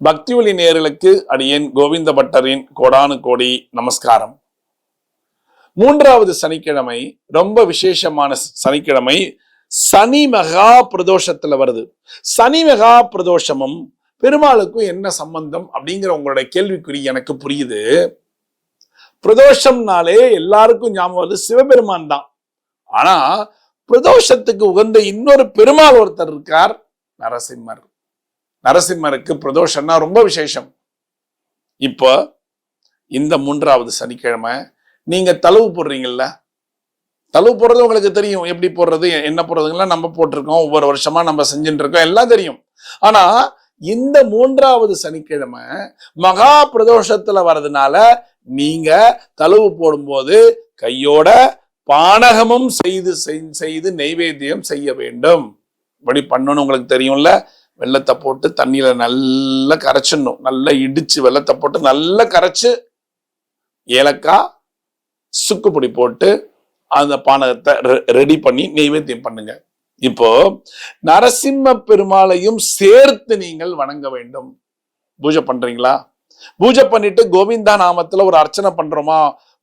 பக்தி ஒளி நேர்களுக்கு அடியேன் கோவிந்த பட்டரின் கோடானு கோடி நமஸ்காரம். மூன்றாவது சனிக்கிழமை ரொம்ப விசேஷமான சனிக்கிழமை சனி மகா பிரதோஷத்துல வருது. சனி மகா பிரதோஷமும் பெருமாளுக்கும் என்ன சம்பந்தம் அப்படிங்கிற உங்களுடைய கேள்விக்குறி எனக்கு புரியுது. பிரதோஷம்னாலே எல்லாருக்கும் ஞாபகம் வருது சிவபெருமான் தான். ஆனா பிரதோஷத்துக்கு உகந்த இன்னொரு பெருமாள் ஒருத்தர் இருக்கார் நரசிம்மர். நரசிம்மருக்கு பிரதோஷம்னா ரொம்ப விசேஷம். இப்போ இந்த மூன்றாவது சனிக்கிழமை நீங்க தழுவு போடுறீங்கல்ல? தழுவு போடுறது உங்களுக்கு தெரியும். எப்படி போடுறது என்ன போடுறதுங்கலாம் நம்ம போட்டிருக்கோம். ஒவ்வொரு வருஷமா நம்ம செஞ்சுட்டு இருக்கோம் எல்லாம் தெரியும். ஆனா இந்த மூன்றாவது சனிக்கிழமை மகா பிரதோஷத்துல வர்றதுனால நீங்க தழுவு போடும்போது கையோட பானகமும் செய்து செய்து நெய்வேத்தியம் செய்ய வேண்டும். இப்படி பண்ணணும் உங்களுக்கு தெரியும்ல? வெள்ளத்தை போட்டு தண்ணியில் நல்லா கரைச்சிடணும். நல்லா இடித்து வெள்ளத்தை போட்டு நல்லா கரைச்சி ஏலக்காய் சுக்குப்பொடி போட்டு அந்த பானகத்தை ரெடி பண்ணி நெய்வேத்தியம் பண்ணுங்க. இப்போ நரசிம்ம பெருமாளையும் சேர்த்து நீங்கள் வணங்க வேண்டும். பூஜை பண்றீங்களா? பூஜை பண்ணிட்டு கோவிந்தா நாமத்துல ஒரு அர்ச்சனை பண்றோமா?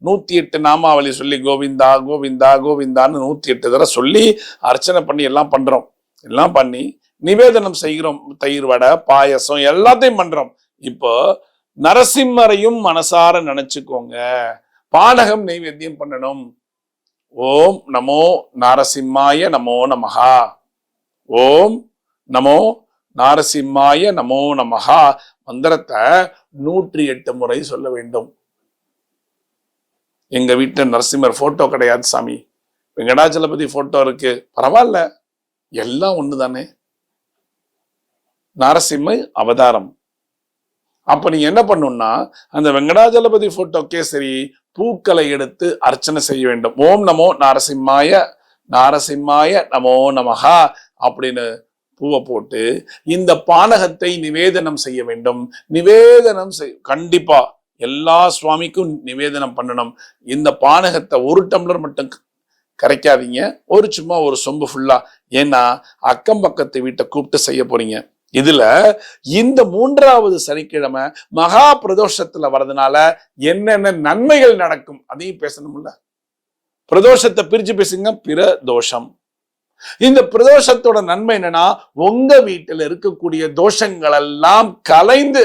நூத்தி எட்டு நாமாவளி சொல்லி கோவிந்தா கோவிந்தா கோவிந்தான்னு நூத்தி எட்டு தடவை சொல்லி அர்ச்சனை பண்ணி எல்லாம் பண்றோம். எல்லாம் பண்ணி நிவேதனம் செய்கிறோம் தயிர் வடை பாயசம் எல்லாத்தையும் பண்றோம். இப்போ நரசிம்மரையும் மனசார நினைச்சுக்கோங்க. பானகம் நைவேத்தியம் பண்ணணும். ஓம் நமோ நாரசிம்மாய நமோ நமஹா. ஓம் நமோ நாரசிம்மாய நமோ நமகா மந்திரத்தை நூற்றி எட்டு முறை சொல்ல வேண்டும். எங்க வீட்டுல நரசிம்மர் போட்டோ கிடையாது சாமி. வெங்கடாச்சலபதி போட்டோ இருக்கு. பரவாயில்ல. எல்லாம் ஒண்ணுதானே? நரசிம்ம அவதாரம். அப்ப நீங்க என்ன பண்ணணும்னா அந்த வெங்கடாஜலபதி போட்டோக்கே சரி பூக்களை எடுத்து அர்ச்சனை செய்ய வேண்டும். ஓம் நமோ நாரசிம்மாய நாரசிம்மாய நமோ நமகா அப்படின்னு பூவை போட்டு இந்த பானகத்தை நிவேதனம் செய்ய வேண்டும். நிவேதனம் செய் கண்டிப்பா எல்லா சுவாமிக்கும் நிவேதனம் பண்ணணும். இந்த பானகத்தை ஒரு டம்ளர் மட்டும் கரைக்காதீங்க. ஒரு சும்மா ஒரு சொம்பு ஃபுல்லா ஏன்னா அக்கம் பக்கத்து வீட்டை கூப்பிட்டு செய்ய போறீங்க. இதுல இந்த மூன்றாவது சனிக்கிழமை மகா பிரதோஷத்துல வர்றதுனால என்னென்ன நன்மைகள் நடக்கும் அதையும் பேசணும்ல. பிரதோஷத்தை பிரிச்சு பேசுங்க பிரதோஷம். இந்த பிரதோஷத்தோட நன்மை என்னன்னா உங்க வீட்டுல இருக்கக்கூடிய தோஷங்கள் எல்லாம் கலைந்து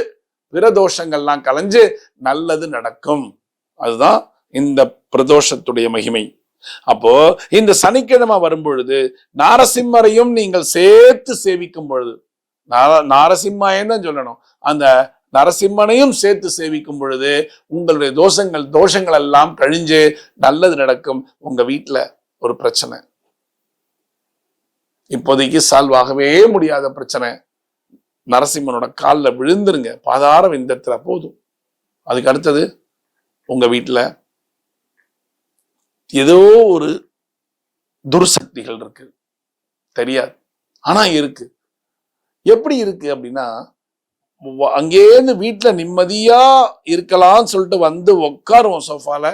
பிரதோஷங்கள்லாம் கலைஞ்சு நல்லது நடக்கும். அதுதான் இந்த பிரதோஷத்துடைய மகிமை. அப்போ இந்த சனிக்கிழமை வரும் பொழுது நாரசிம்மரையும் நீங்கள் சேர்த்து சேவிக்கும் பொழுது நார- நாரசிம்மாயன்னு தான் சொல்லணும். அந்த நரசிம்மனையும் சேர்த்து சேவிக்கும் பொழுது உங்களுடைய தோஷங்கள் தோஷங்கள் எல்லாம் கழிஞ்சு நல்லது நடக்கும். உங்க வீட்டில் ஒரு பிரச்சனை. இப்போதைக்கு சால்வ் ஆகவே முடியாத பிரச்சனை. நரசிம்மனோட காலில் விழுந்துருங்க. பாதார விந்தத்துல போதும். அதுக்கு அடுத்தது உங்க வீட்டில் ஏதோ ஒரு துர்சக்திகள் இருக்கு. தெரியாது. ஆனா இருக்கு. எப்படி இருக்கு அப்படின்னா அங்கேருந்து வீட்டில் நிம்மதியா இருக்கலாம்னு சொல்லிட்டு வந்து உட்காருவோம் சோஃபால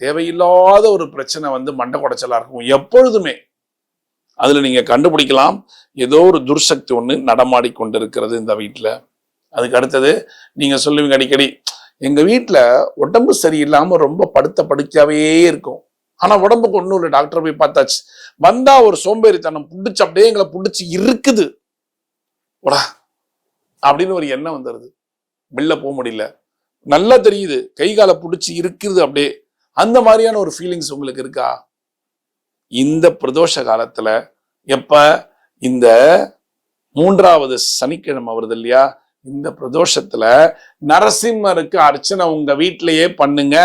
தேவையில்லாத ஒரு பிரச்சனை வந்து மண்டை குடைச்சலா இருக்கும் எப்பொழுதுமே. அதுல நீங்க கண்டுபிடிக்கலாம். ஏதோ ஒரு துர்சக்தி ஒன்று நடமாடி கொண்டிருக்கிறது இந்த வீட்டில் அதுக்கு அடுத்தது நீங்க சொல்லுவீங்க அடிக்கடி எங்க வீட்டில் உடம்பு சரியில்லாமல் ரொம்ப படுத்த படுக்கையாவே இருக்கும். ஆனா உடம்புக்கு ஒன்றும் இல்லை டாக்டர் போய் பார்த்தாச்சு. வந்தா ஒரு சோம்பேறித்தனம் புடிச்சு அப்படியே எங்களை பிடிச்சி இருக்குது ஓடா அப்படின்னு ஒரு எண்ணம் வந்துடுது வெளில போக முடியல. நல்லா தெரியுது. கை காலை பிடிச்சி இருக்குது அப்படியே. அந்த மாதிரியான ஒரு ஃபீலிங்ஸ் உங்களுக்கு இருக்கா? இந்த பிரதோஷ காலத்துல எப்ப? இந்த மூன்றாவது சனிக்கிழமை வருது இல்லையா? இந்த பிரதோஷத்துல நரசிம்மருக்கு அர்ச்சனை உங்க வீட்டிலேயே பண்ணுங்க.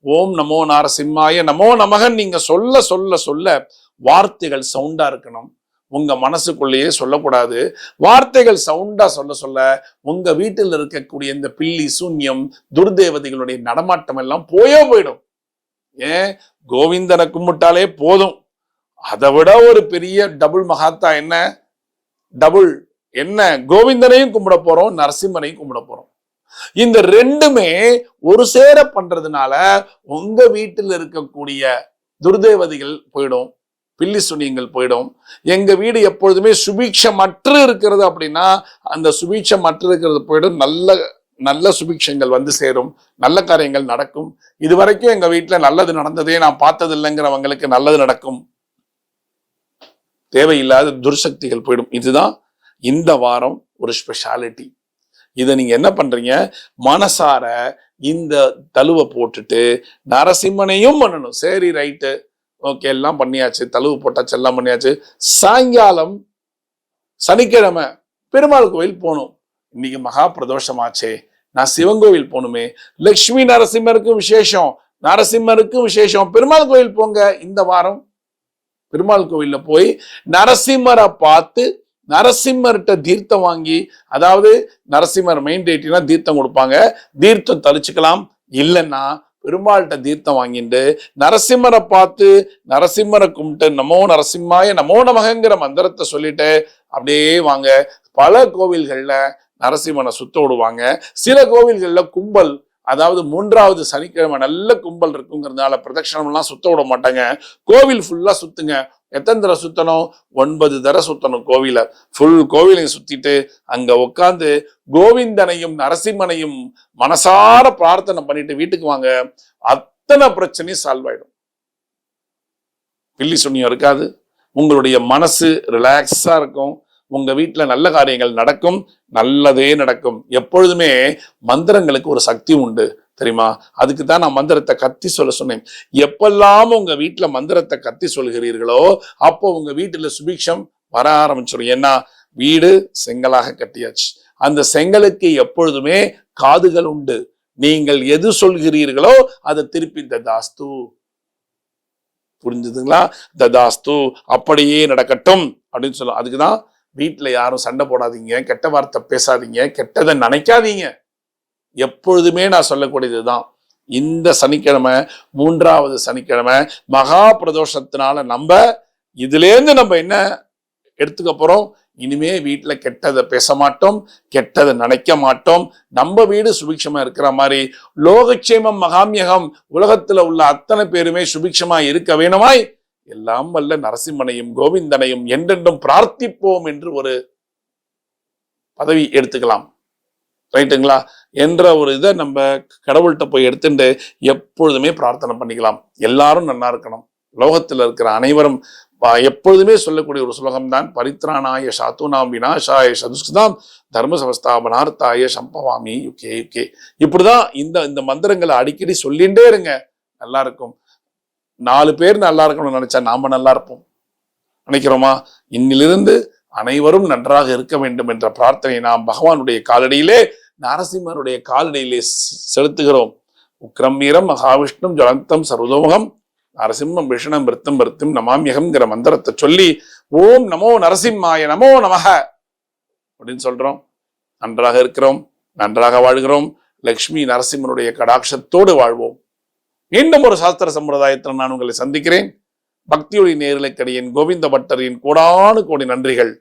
ஓம் நமோ நரசிம்மாய நமோ நமகன் நீங்க சொல்ல சொல்ல சொல்ல வார்த்தைகள் சவுண்டா இருக்கணும். உங்க மனசுக்குள்ளேயே சொல்லக்கூடாது. வார்த்தைகள் சவுண்டா சொல்ல சொல்ல உங்க வீட்டில் இருக்கக்கூடிய இந்த பில்லி சூன்யம் துர்தேவதைகளுடைய நடமாட்டம் எல்லாம் போயே போயிடும். ஏன்? கோவிந்தனை கும்பிட்டாலே போதும். அதை விட ஒரு பெரிய டபுள் மகாத்தா என்ன? டபுள் என்ன? கோவிந்தனையும் கும்பிட போறோம் நரசிம்மனையும் கும்பிட போறோம். இந்த ரெண்டுமே ஒரு சேர பண்றதுனால உங்க வீட்டில் இருக்கக்கூடிய துர்தேவதைகள் போயிடும். பில்லி சுனியங்கள் போயிடும். எங்க வீடு எப்பொழுதுமே சுபீட்சமற்று இருக்கிறது அப்படின்னா அந்த சுபீட்சமற்று இருக்கிறது போயிடும். நல்ல நல்ல சுபிக்ஷங்கள் வந்து சேரும். நல்ல காரியங்கள் நடக்கும். இது வரைக்கும் எங்க வீட்டில் நல்லது நடந்ததே நான் பார்த்தது இல்லைங்கிறவங்களுக்கு நல்லது நடக்கும். தேவையில்லாத துர்சக்திகள் போயிடும். இதுதான் இந்த வாரம் ஒரு ஸ்பெஷாலிட்டி இதை நீங்க என்ன பண்றீங்க? மனசார இந்த தழுவை போட்டுட்டு நரசிம்மனையும் பண்ணணும். சரி ரைட்டு ஓகே எல்லாம் பண்ணியாச்சு. தழுவு போட்டாச்சு எல்லாம் பண்ணியாச்சு. சாயங்காலம் சனிக்கிழமை பெருமாள் கோயில் போகணும். இன்னைக்கு மகா பிரதோஷமாச்சே. நான் சிவன் கோவில் போகணுமே. லக்ஷ்மி நரசிம்மருக்கும் விசேஷம். நரசிம்மருக்கும் விசேஷம். பெருமாள் கோயில் போங்க. இந்த வாரம் பெருமாள் கோவில்ல போய் நரசிம்மரை பார்த்து நரசிம்மர்கிட்ட தீர்த்தம் வாங்கி அதாவது நரசிம்மர் மெயின் டேட்டினா தீர்த்தம் கொடுப்பாங்க. தீர்த்தம் தரிச்சுக்கலாம். இல்லைன்னா பெருமாள்கிட்ட தீர்த்தம் வாங்கிட்டு நரசிம்மரை பார்த்து நரசிம்மரை கும்பிட்டு நமோ நரசிம்மாய நமோ நமகங்கிற மந்திரத்தை சொல்லிட்டு அப்படியே வாங்க. பல கோவில்களில் நரசிம்மனை சுத்த விடுவாங்க. சில கோவில்களில் கும்பல் அதாவது மூன்றாவது சனிக்கிழமை நல்ல கும்பல் இருக்குங்கிறதுனால பிரதட்சணம் எல்லாம் சுத்த விட மாட்டாங்க. கோவில் ஃபுல்லாக சுத்துங்க. எத்தனை தடவை சுத்தணும்? ஒன்பது தடவை சுத்தணும் கோவிலை. ஃபுல் கோவிலையும் சுத்திட்டு அங்கே உட்காந்து கோவிந்தனையும் நரசிம்மனையும் மனசார பிரார்த்தனை பண்ணிட்டு வீட்டுக்கு வாங்க. அத்தனை பிரச்சனையும் சால்வ் ஆயிடும். பில்லி சுண்ணியம் இருக்காது. உங்களுடைய மனசு ரிலாக்ஸாக இருக்கும். உங்க வீட்டுல நல்ல காரியங்கள் நடக்கும் நல்லதே நடக்கும். எப்பொழுதுமே மந்திரங்களுக்கு ஒரு சக்தி உண்டு தெரியுமா? அதுக்கு தான் நான் மந்திரத்தை கத்தி சொல்ல சொன்னேன். எப்பெல்லாம் உங்க வீட்டுல மந்திரத்தை கத்தி சொல்கிறீர்களோ அப்போ உங்க வீட்டுல சுபிக்ஷம் வர ஆரம்பிச்சிடும் ஏன்னா வீடு செங்கலாக கட்டியாச்சு. அந்த செங்கலுக்கு எப்பொழுதுமே காதுகள் உண்டு. நீங்கள் எது சொல்கிறீர்களோ அதை திருப்பி ததாஸ்து. புரிஞ்சுதுங்களா? ததாஸ்து அப்படியே நடக்கட்டும் அப்படின்னு சொல்லும் அதுக்குதான் வீட்டில் யாரும் சண்டை போடாதீங்க கெட்ட வார்த்தை பேசாதீங்க கெட்டதை நினைக்காதீங்க. எப்பொழுதுமே நான் சொல்லக்கூடியது தான் இந்த சனிக்கிழமை மூன்றாவது சனிக்கிழமை மகா பிரதோஷத்தினால நம்ம இதுலேருந்து நம்ம என்ன எடுத்துக்க போறோம்? இனிமே வீட்டில் கெட்டதை பேச மாட்டோம் கெட்டதை நினைக்க மாட்டோம். நம்ம வீடு சுபிக்ஷமாக இருக்கிற மாதிரி லோகக்ஷேமம் மகாமியகம் உலகத்துல உள்ள அத்தனை பேருமே சுபிக்ஷமாக இருக்க வேணுமாய்? எல்லாம் வல்ல நரசிம்மனையும் கோவிந்தனையும் என்றென்றும் பிரார்த்திப்போம் என்று ஒரு பதவி எடுத்துக்கலாம். ரைட்டுங்களா? என்ற ஒரு இதை நம்ம கடவுள்கிட்ட போய் எடுத்துட்டு எப்பொழுதுமே பிரார்த்தனை பண்ணிக்கலாம். எல்லாரும் நல்லா இருக்கணும். லோகத்தில் இருக்கிற அனைவரும் எப்பொழுதுமே சொல்லக்கூடிய ஒரு சுலகம் தான் பரித்ராணாய சாத்துனாம் வினாஷாய சதுஸ்கிருதாம் தர்ம சமஸ்தாபனார்த்தாய சம்பவாமி யுகே யுகே. இப்படிதான் இந்த இந்த மந்திரங்களை அடிக்கடி சொல்லிண்டே இருங்க. நல்லா இருக்கும். நாலு பேர் நல்லா இருக்கணும்னு நினைச்சா நாம நல்லா இருப்போம். நினைக்கிறோமா? இன்னிலிருந்து அனைவரும் நன்றாக இருக்க வேண்டும் என்ற பிரார்த்தனை நாம் பகவானுடைய காலடியிலே நரசிம்மருடைய காலடியிலே செலுத்துகிறோம். உக்ரம் வீரம் மகாவிஷ்ணும் ஜலந்தம் சர்வதோகம் நரசிம்மம் விஷணம் விருத்தம் விருத்தம் நமாமியகம்ங்கிற மந்திரத்தை சொல்லி ஓம் நமோ நரசிம்மாய நமோ நமக அப்படின்னு சொல்றோம். நன்றாக இருக்கிறோம் நன்றாக வாழ்கிறோம். லக்ஷ்மி நரசிம்மனுடைய கடாட்சத்தோடு வாழ்வோம். மீண்டும் ஒரு சாஸ்திர சம்பிரதாயத்தில் நான் உங்களை சந்திக்கிறேன். பக்தியொளி நேரலைக்கடியின் கோவிந்த பட்டரின் கோடானு கோடி நன்றிகள்.